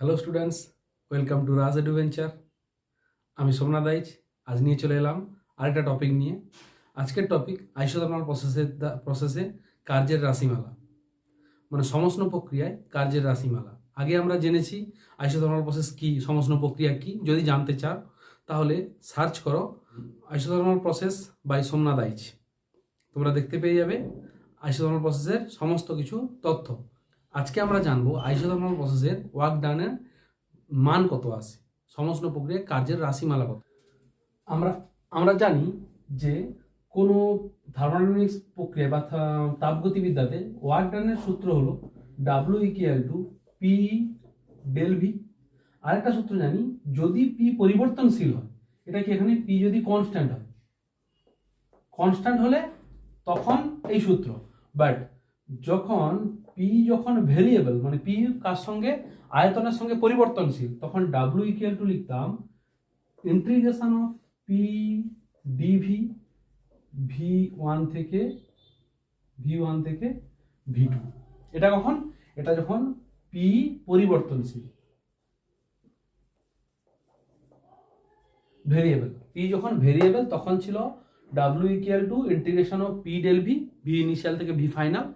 Hello students welcome to Raj adventure আমি সোমনাথ আইচ আজ নিয়ে চলে এলাম আরেকটা টপিক নিয়ে। আজকের টপিক আইসোথার্মাল প্রসেসের প্রসেসে কার্যের রাশিমালা। মানে সমস্ন প্রক্রিয়ায় কার্যের রাশিমালা। আগে আমরা জেনেছি আইসোথার্মাল প্রসেস কি সমস্ন প্রক্রিয়া কি। যদি জানতে চাও, তাহলে সার্চ করো isothermal process by Somnath Aich তোমরা দেখতে পেয়ে যাবে আইসোথার্মাল প্রসেসের সমস্ত কিছু তথ্য। আজকে আমরা জানব আইসোথার্মাল প্রসেসের ওয়ার্ক ডানের মান কত আছে? সমস্ত প্রক্রিয়ায় কার্যের রাশিমালা কত? আমরা আমরা জানি যে কোনো থার্মোডাইনামিক্স প্রক্রিয়া বা তাপগতিবিদ্যাতে ওয়ার্ক ডানের সূত্র হলো W equal to P del V আরেকটা সূত্র জানি, যদি পি পরিবর্তনশীল হয়, এটা কি এখানে পি যদি কনস্ট্যান্ট হয়? কনস্ট্যান্ট হলে তখন এই সূত্র। বাট যখন পি যখন ভেরিয়েবল মানে পি কার সঙ্গে? আয়তনের সঙ্গে পরিবর্তনশীল। তখন ডাব্লিউ ইকুয়াল টু লিখতাম integration of P d V V one থেকে ভি ওয়ান থেকে ভি টু এটা কখন? এটা যখন পি পরিবর্তনশীল। ভেরিয়েবল পি যখন ভেরিয়েবল তখন ছিল W equal to integration of P del V V initial থেকে ভি ফাইনাল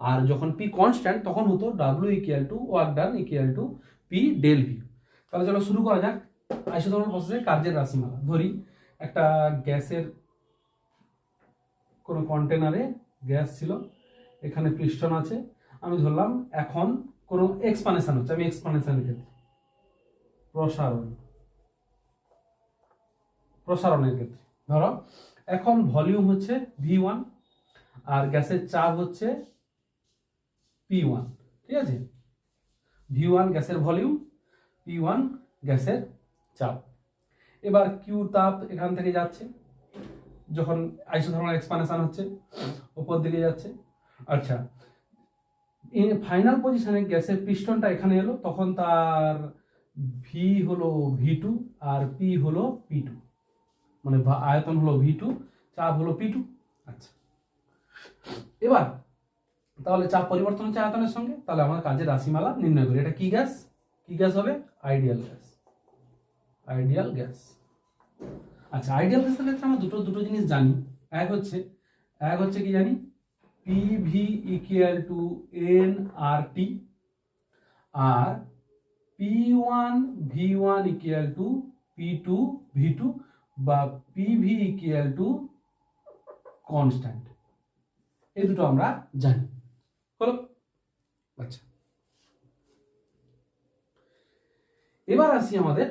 আর যখন পি কনস্ট্যান্ট তখন হতো W equal to work done equal to P del V তাহলে চলো শুরু করা যাক। আইসোথর্মাল প্রসেসে কার্যের রাশিমালা। ধরি, একটা গ্যাসের কোনো কন্টেনারে গ্যাস ছিল, এখানে পিস্টন আছে। আমি ধরলাম, এখন কোনো এক্সপানেশান হচ্ছে। আমি এক্সপানেশনের ক্ষেত্রে প্রসারণ। প্রসারণের ক্ষেত্রে। ধরো, এখন ভলিউম হচ্ছে ভি ওয়ান আর গ্যাসের চাপ হচ্ছে পি ওয়ান ঠিক আছে? ভি ওয়ান গ্যাসের ভলিউম পি ওয়ান গ্যাসের চাপ। এবার কিউ তাপ এখান থেকে যাচ্ছে, যখন আইসোথার্মাল এক্সপানশন হচ্ছে উপর দিকে যাচ্ছে। আচ্ছা ফাইনাল পজিশনে গ্যাসের পিস্টনটা এখানে এলো, তখন তার ভি হলো ভি টু আর পি হলো পি টু মানে আয়তন হলো ভি টু চাপ হলো পি টু আচ্ছা এবার তাহলে চাপ পরিবর্তন হচ্ছে আয়তনের সঙ্গে, তাহলে আমার কাজের রাশিমালা নির্ণয় করি। এটা কি গ্যাস? কি গ্যাস হবে? Ideal gas. Ideal gas. আচ্ছা আইডিয়াল গ্যাসের ক্ষেত্রে আমরা দুটো দুটো জিনিস জানি। এক হচ্ছে এক হচ্ছে কি জানি? P V equal to N R T R P one V one equal to P two V two বা P V equal to constant এই দুটো আমরা জানি। হলো? আচ্ছা। এবার আসি আমাদের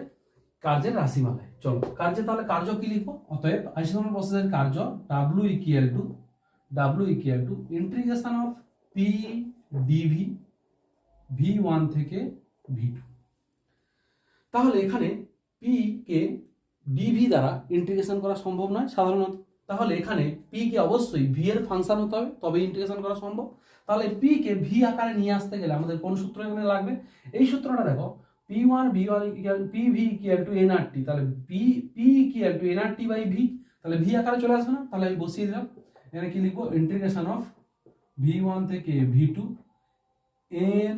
কার্যের রাশিমালায়। চলো, কার্যে তাহলে কার্য কি লিখব? অতএব আইসোথর্মাল প্রসেসের কার্য W equal to W equal to integration of P d V V one থেকে ভি টু তাহলে এখানে পি কে ডিভি দ্বারা ইন্টিগ্রেশন করা সম্ভব নয়, সাধারণত। তাহলে এখানে পি কে অবশ্যই ভি এর ফাংশন হতে হবে তবে ইন্টিগ্রেশন করা সম্ভব। তাহলে পি কে ভি আকারে নিয়ে আসতে গেলে আমাদের কোন সূত্র এখানে লাগবে? এই সূত্রটা দেখো P one V one P V equal to N R T তাহলে P P equal to N R T by V তাহলে ভি আকারে চলে আসবে না? তাহলে আমি বসিয়ে দিলাম। এখানে কি লিখব? ইন্টিগ্রেশন অফ ভি ওয়ান থেকে V two N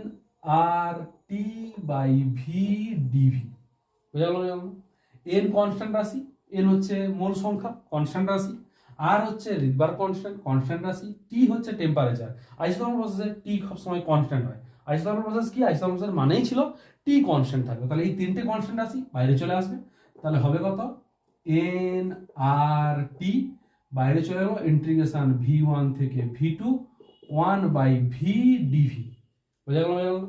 R T by V d V বোঝা গেল এন কনস্ট্যান্ট রাশি এন হচ্ছে মোল সংখ্যা কনস্ট্যান্ট রাশি। আর হচ্ছে রিদবার কনস্ট্যান্ট কনস্ট্যান্ট রাশি টি হচ্ছে টেম্পারেচার আইসোথর্মাল প্রসেসে টি সবসময় কনস্ট্যান্ট হয়। আইসোথর্মাল প্রসেস কি? আইসোথর্মাল প্রসেস মানেই ছিল টি কনস্ট্যান্ট থাকবে। তাহলে এই তিনটে কনস্ট্যান্ট রাশি বাইরে চলে আসবে। তাহলে হবে কত? এন আর টি বাইরে চলে গেল ইন্টিগ্রেশন ভি ওয়ান থেকে V two one by V d V বোঝা গেল বোঝা গেল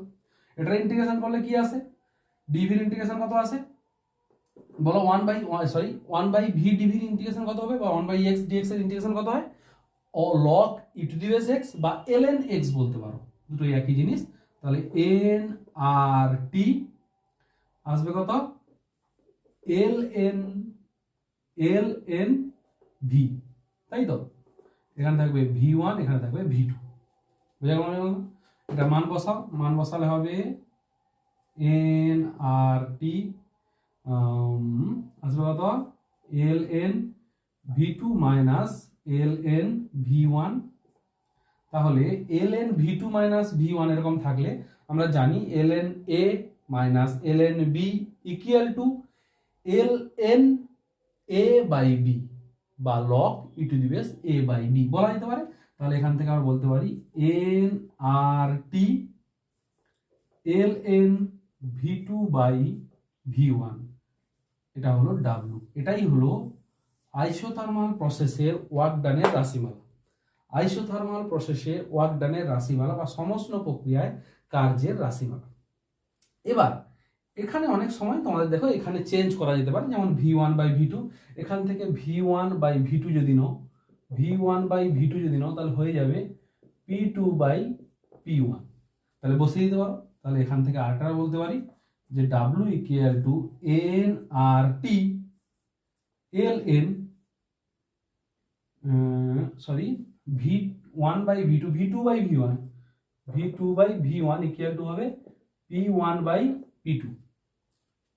এটার ইন্টিগ্রেশন করলে কি আসে? ডিভির ইন্টিগ্রেশন কত আসে? বলো one by sorry one by V ডিভির integration কত হবে? বা one by X d X এর ইন্টিগ্রেশন কত হয়? ও লক ই টু ডিভিএস এক্স বা এল এন এক্স বলতে পারো। দুটোই একই জিনিস। তাহলে এন আর টি আসবে কত? L N L N V তাই তো? এখানে থাকবে ভি ওয়ান এখানে থাকবে ভি টু বোঝা গেল? এটা মান বসাও। মান বসালে হবে এন আর টি আসবে কত? L N V two minus L N V one তাহলে L N V two minus V one এরকম থাকলে আমরা জানি L N A minus L N B equal to L N A by B বা log e to the base A by B বলা যেতে পারে? তাহলে এখান থেকে আমরা বলতে পারি N R T L N V two by V one এটা হলো ডাব্লু এটাই হলো আইসোথার্মাল প্রসেসের ওয়ার্ক ডানের রাশিমালা। আইসোথার্মাল প্রসেসে ওয়ার্ক ডানের রাশিমালা বা সমষ্ণ প্রক্রিয়ায় কার্যের রাশিমালা। এবার, এখানে অনেক সময় তোমাদের দেখো এখানে চেঞ্জ করা যেতে পারে, যেমন V one by V two এখান থেকে V one by V two যদি নাও V one by V two যদি নাও, তাহলে হয়ে যাবে P two by P one তাহলে বসিয়ে দিতে পারো, তাহলে এখান থেকে আরেকটা বলতে পারি। যে W equal to N R T L N sorry V one by V two V two by V one V two by V one equal to হবে P one by P two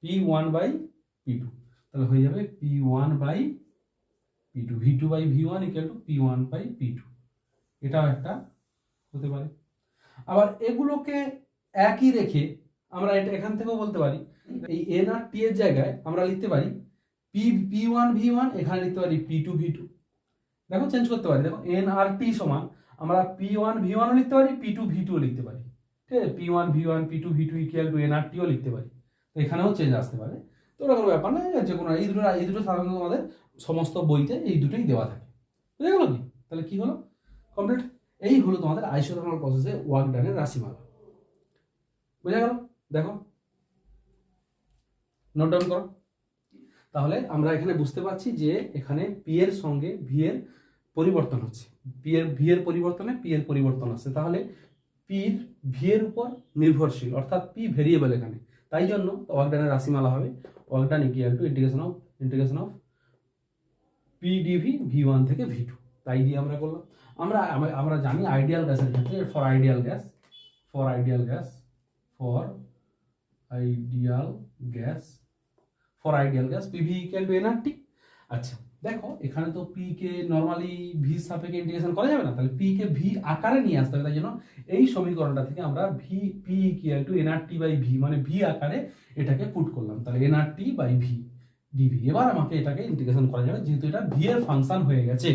P one by P two তাহলে হয়ে যাবে P one by P two V two by V one equal to P one by P two এটাও একটা হতে পারে। আবার এগুলোকে একই রেখে আমরা এটা এখান থেকেও বলতে পারি। এই এন আর টি এর জায়গায় আমরা লিখতে পারি P P one V one এখানে লিখতে পারি পি টু ভি টু দেখো চেঞ্জ করতে পারি। দেখো এন আর টি সমান, আমরা পি ওয়ান ভি ওয়ানও লিখতে পারি পি টু ভি টুও লিখতে পারি। ঠিক আছে? P one V one P two V two equal to N R টিও লিখতে পারি। তো এখানেও চেঞ্জ আসতে পারে। তো ওটা কোনো ব্যাপার না যে কোনো, এই দুটো এই দুটো সাধারণত আমাদের সমস্ত বইতে এই দুটোই দেওয়া থাকে। বুঝে গেল কি? তাহলে কি হলো? কমপ্লিট এই হলো তোমাদের আইসোথর্মাল প্রসেসে ওয়ার্ক ডানের রাশিমালা। বুঝে গেল? দেখো। নোট ডাউন করো। তাহলে আমরা এখানে বুঝতে পারছি যে এখানে পি এর সঙ্গে ভি এর পরিবর্তন হচ্ছে। পি এর ভি এর পরিবর্তনে পি এর পরিবর্তন আছে তাহলে পির ভি এর উপর নির্ভরশীল, অর্থাৎ পি ভেরিয়েবল এখানে। তাই জন্য ওয়ার্কডানের রাশিমালা হবে work done equal to integration of integration of P d V V one থেকে ভি টু তাই দিয়ে আমরা করলাম। আমরা- আমরা জানি আইডিয়াল গ্যাসের ক্ষেত্রে for ideal gas for ideal gas for ideal gas for ideal gas P V equal to N R T আচ্ছা দেখো, এখানে তো পি কে নর্মালি ভি সাপেক্ষে ইন্টিগ্রেশন করা যাবে না, তাহলে পি কে ভি আকারে নিয়ে আসতে হবে, তাই জন্য এই সমীকরণটা থেকে আমরা V P equal to N R T by V মানে ভি আকারে এটাকে পুট করলাম, তাহলে এনআরটি বাই ভি ডিভি এবার আমাকে এটাকে ইন্টিগ্রেশন করা যাবে, যেহেতু এটা ভি এর ফাংশন হয়ে গেছে।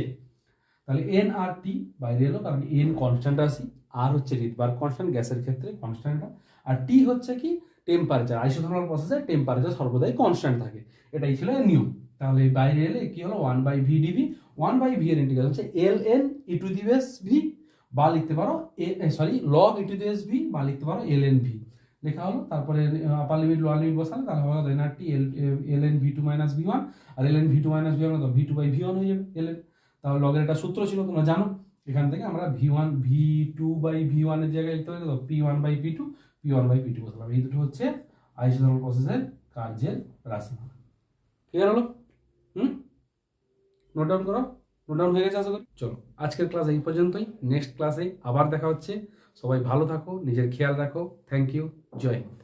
তাহলে এন আর টি বাইরে এলো কারণ এন কনস্ট্যান্ট আসি আর হচ্ছে রিদবার কনস্ট্যান্ট গ্যাসের ক্ষেত্রে কনস্ট্যান্ট আর টি হচ্ছে কি? টেম্পারেচার আইসোথার্মাল প্রসেসে টেম্পারেচার সর্বদাই কনস্ট্যান্ট থাকে। এটাই ছিল নিয়ম। তাহলে বাইরে এলে কি হলো? One by V d V one by V এর ইন্টিগ্রেশন হচ্ছে L N E to the base V বা লিখতে পারো এ sorry log e to the base V বা লিখতে পারো এল এন ভি লেখা হলো, তারপরে আপার লিমিট লোয়ার লিমিট বসালে, তাহলে হবে N R T L L N V two minus V one R L N V two minus V one V two by V one হয়ে যাবে এল এন তাহলে লগের একটা সূত্র ছিল, তোমরা জানো। এখান থেকে আমরা V one V two by V ওয়ানের জায়গায় লিখতে পারি P one by P two P one by P two বসালাম এই দুটো হচ্ছে আইসোথার্মাল প্রসেসের কার্যের রাশিমালা ক্লিয়ার হলো? হুম? নোট ডাউন করো। নোট ডাউন হয়ে গেছে আশা করি। চলো, আজকের ক্লাস এই পর্যন্তই। নেক্সট ক্লাসে আবার দেখা হচ্ছে। সবাই ভালো থাকো, নিজের খেয়াল রাখো। থ্যাংক ইউ জয় হিন্দ।